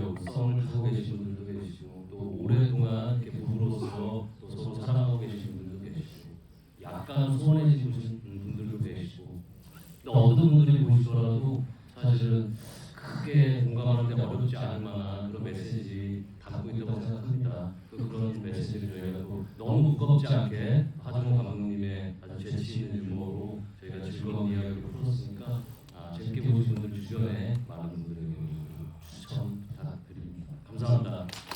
되시려고 썸을 타고 계신 분들도 계시고 또 오랫동안 이렇게 부부로서 또 서로 사랑하고 계신 분들도 계시고 약간 소원해지신 분들도 계시고 또 어떤 분들이 보시더라도 사실은 크게 공감하는데 어렵지 않을 만한 그런 메시지 담고 있다고 생각합니다. 또 그런 메시지를 저희가 또 너무 무겁지 않게 하정우 감독님의 아주 재치 있는 유머로 저희가 즐거운 이야기를 감사합니다.